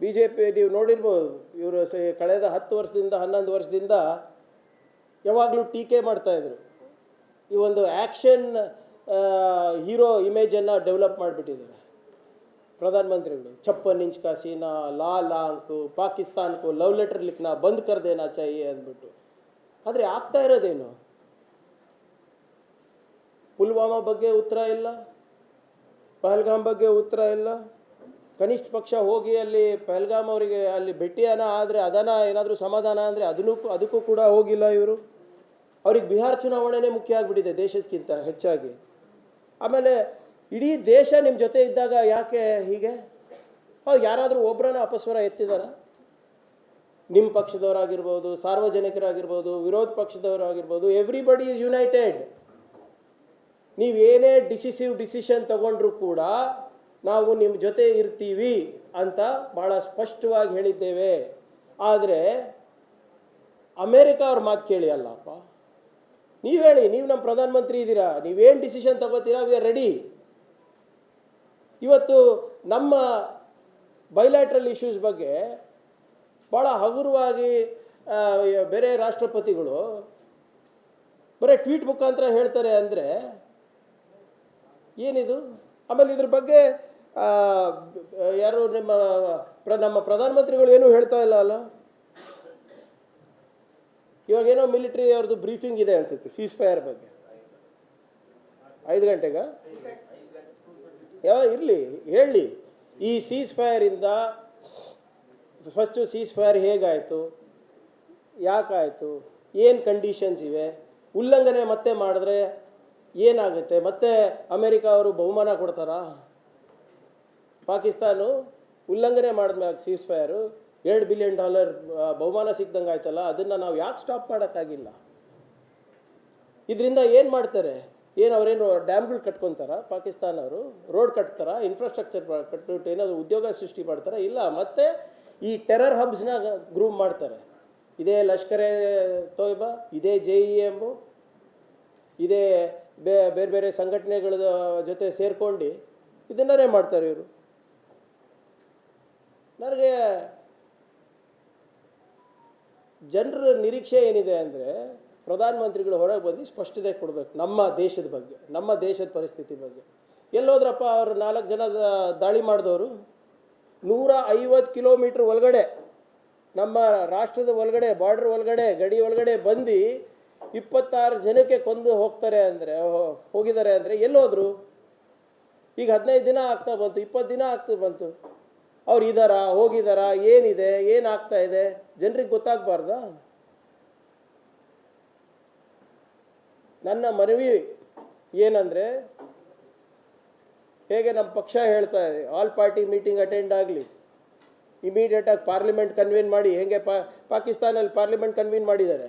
B J P ನೀವು ನೋಡಿರ್ಬೋದು, ಇವರು ಸ, ಕಳೆದ ಹತ್ತು ವರ್ಷದಿಂದ, ಹನ್ನೊಂದು ವರ್ಷದಿಂದ ಯಾವಾಗಲೂ ಟೀಕೆ ಮಾಡ್ತಾಯಿದ್ರು ಈ ಒಂದು ಆ್ಯಕ್ಷನ್ ಹೀರೋ ಇಮೇಜನ್ನು ಡೆವಲಪ್ ಮಾಡಿಬಿಟ್ಟಿದ್ದಾರೆ. ಪ್ರಧಾನಮಂತ್ರಿಗಳು, ಚಪ್ಪನ್ ಇಂಚ್ ಕಾಸೀನಾ ಲಾ ಲಾಂಕು, ಪಾಕಿಸ್ತಾನ್ಕು ಲವ್ ಲೆಟರ್ ಲಿಕ್ನಾ ಬಂದ್ ಕರ್ದೇನಾ ಚಾಯಿ ಅಂದ್ಬಿಟ್ಟು. ಆದರೆ ಆಗ್ತಾ ಇರೋದೇನು? ಪುಲ್ವಾಮಾ ಬಗ್ಗೆ ಉತ್ತರ ಇಲ್ಲ, ಪಹಲ್ಗಾಮ್ ಬಗ್ಗೆ ಉತ್ತರ ಇಲ್ಲ ಕನಿಷ್ಠ ಪಕ್ಷ ಹೋಗಿ ಅಲ್ಲಿ ಪಹಲ್ಗಾಮ್ ಅವರಿಗೆ ಅಲ್ಲಿ ಭೇಟಿಯಾನ ಆದರೆ ಅದನ್ನ ಏನಾದರೂ ಸಮಾಧಾನ ಅಂದರೆ ಅದನ್ನೂ ಅದಕ್ಕೂ ಕೂಡ ಹೋಗಿಲ್ಲ ಇವರು. ಅವ್ರಿಗೆ ಬಿಹಾರ್ ಚುನಾವಣೆನೇ ಮುಖ್ಯ ಆಗಿಬಿಟ್ಟಿದೆ ದೇಶಕ್ಕಿಂತ ಹೆಚ್ಚಾಗಿ. ಆಮೇಲೆ ಇಡೀ ದೇಶ ನಿಮ್ಮ ಜೊತೆ ಇದ್ದಾಗ ಯಾಕೆ ಹೀಗೆ? ಹೌದು, ಯಾರಾದರೂ ಒಬ್ಬರನ್ನ ಅಪಸ್ವರ ಎತ್ತಿದಾರ? ನಿಮ್ಮ ಪಕ್ಷದವರಾಗಿರ್ಬೋದು, ಸಾರ್ವಜನಿಕರಾಗಿರ್ಬೋದು, ವಿರೋಧ ಪಕ್ಷದವರಾಗಿರ್ಬೋದು ಎವ್ರಿಬಡಿ ಈಸ್ ಯುನೈಟೆಡ್ ನೀವೇನೇ ಡಿಸಿಸಿವ್ ಡಿಸಿಷನ್ ತಗೊಂಡ್ರೂ ಕೂಡ ನಾವು ನಿಮ್ಮ ಜೊತೆ ಇರ್ತೀವಿ ಅಂತ ಭಾಳ ಸ್ಪಷ್ಟವಾಗಿ ಹೇಳಿದ್ದೇವೆ. ಆದರೆ ಅಮೇರಿಕ ಅವ್ರ ಮಾತು ಕೇಳಿ ಅಲ್ಲಪ್ಪ. ನೀವು ಹೇಳಿ, ನೀವು ನಮ್ಮ ಪ್ರಧಾನಮಂತ್ರಿ ಇದ್ದೀರಾ? ನೀವೇನು ಡಿಸಿಷನ್ ತಗೋತೀರಾ? ವಿ ಆರ್ ರೆಡಿ ಇವತ್ತು ನಮ್ಮ ಬೈಲ್ಯಾಟ್ರಲ್ ಇಶ್ಯೂಸ್ ಬಗ್ಗೆ ಭಾಳ ಹಗುರವಾಗಿ ಬೇರೆ ರಾಷ್ಟ್ರಪತಿಗಳು ಬರೀ ಟ್ವೀಟ್ ಮುಖಾಂತರ ಹೇಳ್ತಾರೆ ಅಂದರೆ ಏನಿದು? ಆಮೇಲೆ ಇದ್ರ ಬಗ್ಗೆ ಯಾರು ನಿಮ್ಮ ಪ್ರ, ನಮ್ಮ ಪ್ರಧಾನಮಂತ್ರಿಗಳು ಏನೂ ಹೇಳ್ತಾ ಇಲ್ಲ ಅಲ್ಲ? ಇವಾಗ ಏನೋ ಮಿಲಿಟ್ರಿ ಅವ್ರದ್ದು ಬ್ರೀಫಿಂಗ್ ಇದೆ ಅನ್ಸುತ್ತೆ ಸೀಸ್ ಫೈರ್ ಬಗ್ಗೆ. ಐದು ಗಂಟೆಗ? ಯಾವ ಇರಲಿ, ಹೇಳಿ. ಈ ಸೀಸ್ ಫೈರಿಂದ ಫಸ್ಟು ಸೀಸ್ ಫೈರ್ ಹೇಗಾಯಿತು? ಯಾಕಾಯಿತು? ಏನು ಕಂಡೀಷನ್ಸ್ ಇವೆ? ಉಲ್ಲಂಘನೆ ಮತ್ತೆ ಮಾಡಿದ್ರೆ ಏನಾಗುತ್ತೆ? ಮತ್ತೆ ಅಮೇರಿಕಾ ಅವರು ಬಹುಮಾನ ಕೊಡ್ತಾರಾ? ಪಾಕಿಸ್ತಾನ ಉಲ್ಲಂಘನೆ ಮಾಡಿದ್ಮ್ಯಾಗ ಸೀಸ್ ಫೈರು ಎರಡು ಬಿಲಿಯನ್ ಡಾಲರ್ ಬಹುಮಾನ ಸಿಕ್ದಂಗೆ ಆಯ್ತಲ್ಲ, ಅದನ್ನು ನಾವು ಯಾಕೆ ಸ್ಟಾಪ್ ಮಾಡೋಕ್ಕಾಗಿಲ್ಲ? ಇದರಿಂದ ಏನು ಮಾಡ್ತಾರೆ? ಏನು ಅವರೇನು ಡ್ಯಾಮ್ಗಳು ಕಟ್ಕೊತಾರ? ಪಾಕಿಸ್ತಾನ ಅವರು ರೋಡ್ ಕಟ್ತಾರ? ಇನ್ಫ್ರಾಸ್ಟ್ರಕ್ಚರ್ ಕಟ್ಬಿಟ್ಟು ಏನಾದರೂ ಉದ್ಯೋಗ ಸೃಷ್ಟಿ ಮಾಡ್ತಾರೆ? ಇಲ್ಲ, ಮತ್ತೆ ಈ ಟೆರರ್ ಹಬ್ಸ್ನ ಗ್ರೂಪ್ ಮಾಡ್ತಾರೆ. ಇದೇ ಲಷ್ಕರೆ ತೋಯ್ಬಾ, ಇದೇ ಜೆ ಇ ಎಮ್ಮು ಇದೇ ಬೇರೆ ಬೇರೆ ಸಂಘಟನೆಗಳ ಜೊತೆ ಸೇರ್ಕೊಂಡು ಇದನ್ನೇ ಮಾಡ್ತಾರೆ ಇವರು. ನನಗೆ ಜನರ ನಿರೀಕ್ಷೆ ಏನಿದೆ ಅಂದರೆ ಪ್ರಧಾನಮಂತ್ರಿಗಳು ಹೊರಗೆ ಬಂದು ಸ್ಪಷ್ಟತೆ ಕೊಡಬೇಕು ನಮ್ಮ ದೇಶದ ಬಗ್ಗೆ, ನಮ್ಮ ದೇಶದ ಪರಿಸ್ಥಿತಿ ಬಗ್ಗೆ. ಎಲ್ಲೋದ್ರಪ್ಪ ಅವರು ನಾಲ್ಕು ಜನ ದಾಳಿ ಮಾಡಿದವರು, ನೂರ ಐವತ್ತು ಕಿಲೋಮೀಟ್ರ್ ಒಳಗಡೆ, ನಮ್ಮ ರಾಷ್ಟ್ರದ ಒಳಗಡೆ ಬಾರ್ಡ್ರ್ ಒಳಗಡೆ, ಗಡಿ ಒಳಗಡೆ ಬಂದು ಇಪ್ಪತ್ತಾರು ಜನಕ್ಕೆ ಕೊಂದು ಹೋಗ್ತಾರೆ ಅಂದರೆ ಹೋಗಿದ್ದಾರೆ ಅಂದರೆ ಎಲ್ಲೋದ್ರು. ಈಗ ಹದಿನೈದು ದಿನ ಆಗ್ತಾ ಬಂತು, ಇಪ್ಪತ್ತು ದಿನ ಆಗ್ತಾ ಬಂತು. ಅವ್ರು ಇದ್ದಾರಾ ಹೋಗಿದ್ದಾರಾ ಏನಿದೆ, ಏನಾಗ್ತಾ ಇದೆ? ಜನರಿಗೆ ಗೊತ್ತಾಗಬಾರ್ದಾ? ನನ್ನ ಮನವಿ ಏನಂದರೆ, ಹೇಗೆ ನಮ್ಮ ಪಕ್ಷ ಹೇಳ್ತಾ ಇದೆ ಆಲ್ ಪಾರ್ಟಿ ಮೀಟಿಂಗ್ ಅಟೆಂಡ್ ಆಗಲಿ. ಇಮಿಡಿಯೇಟಾಗಿ ಪಾರ್ಲಿಮೆಂಟ್ ಕನ್ವೀನ್ ಮಾಡಿ, ಹೇಗೆ ಪಾಕಿಸ್ತಾನಲ್ಲಿ ಪಾರ್ಲಿಮೆಂಟ್ ಕನ್ವೀನ್ ಮಾಡಿದ್ದಾರೆ?